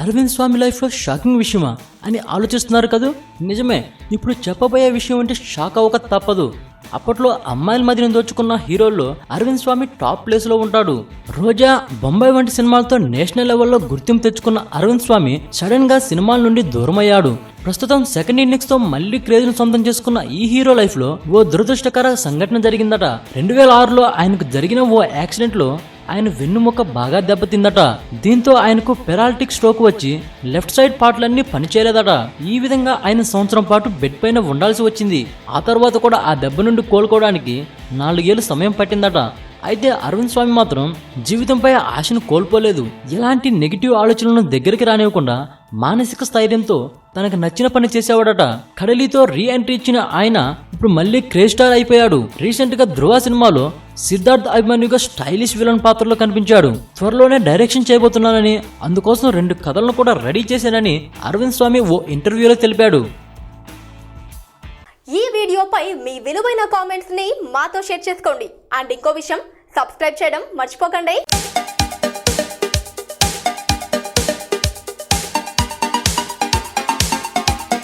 అరవింద్ స్వామి లైఫ్లో షాకింగ్ విషయమా అని ఆలోచిస్తున్నారు కదూ? నిజమే. ఇప్పుడు చెప్పబోయే విషయం అంటే షాక్ అవ్వక తప్పదు. అప్పట్లో అమ్మాయిల మధ్యన దోచుకున్న హీరోల్లో అరవింద్ స్వామి టాప్ ప్లేస్లో ఉంటాడు. రోజా బొంబాయి వంటి సినిమాలతో నేషనల్ లెవెల్లో గుర్తింపు తెచ్చుకున్న అరవింద్ స్వామి సడన్గా సినిమాల నుండి దూరమయ్యాడు. ప్రస్తుతం సెకండ్ ఇన్నింగ్స్తో మళ్ళీ క్రేజ్ను సొంతం చేసుకున్న ఈ హీరో లైఫ్లో ఓ దురదృష్టకర సంఘటన జరిగిందట. రెండు వేల ఆరులో ఆయనకు జరిగిన ఓ యాక్సిడెంట్లో ఆయన వెన్నుముక బాగా దెబ్బతిందట. దీంతో ఆయనకు పెరాల్టిక్ స్ట్రోక్ వచ్చి లెఫ్ట్ సైడ్ పార్ట్లన్నీ పనిచేయలేదట. ఈ విధంగా ఆయన సంవత్సరం పాటు బెడ్ పైన ఉండాల్సి వచ్చింది. ఆ తర్వాత కూడా ఆ దెబ్బ నుండి కోలుకోవడానికి నాలుగేళ్ళు సమయం పట్టిందట. అయితే అరవింద్ స్వామి మాత్రం జీవితంపై ఆశను కోల్పోలేదు. ఇలాంటి నెగిటివ్ ఆలోచనలను దగ్గరికి రానివ్వకుండా మానసిక స్థైర్యంతో తనకు నచ్చిన పని చేసేవాడట. కడలితో రీ ఎంట్రీ ఇచ్చిన ఆయన ఇప్పుడు మళ్ళీ క్రేజ్ స్టార్ అయిపోయాడు. రీసెంట్గా ధృవ సినిమాలో సిద్ధార్థ్ అభిమన్యుగా స్టైలిష్ విలన్ పాత్రలో కనిపించాడు. త్వరలోనే డైరెక్షన్ చేయబోతున్నానని అందుకోసం రెండు కథలను కూడా రెడీ చేశానని అరవింద్ స్వామి ఓ ఇంటర్వ్యూలో తెలిపాడు. ఈ వీడియోపై మీ విలువైన కామెంట్స్ని మాతో షేర్ చేసుకోండి. అండ్ ఇంకో విషయం సబ్స్క్రైబ్ చేయడం మర్చిపోకండి.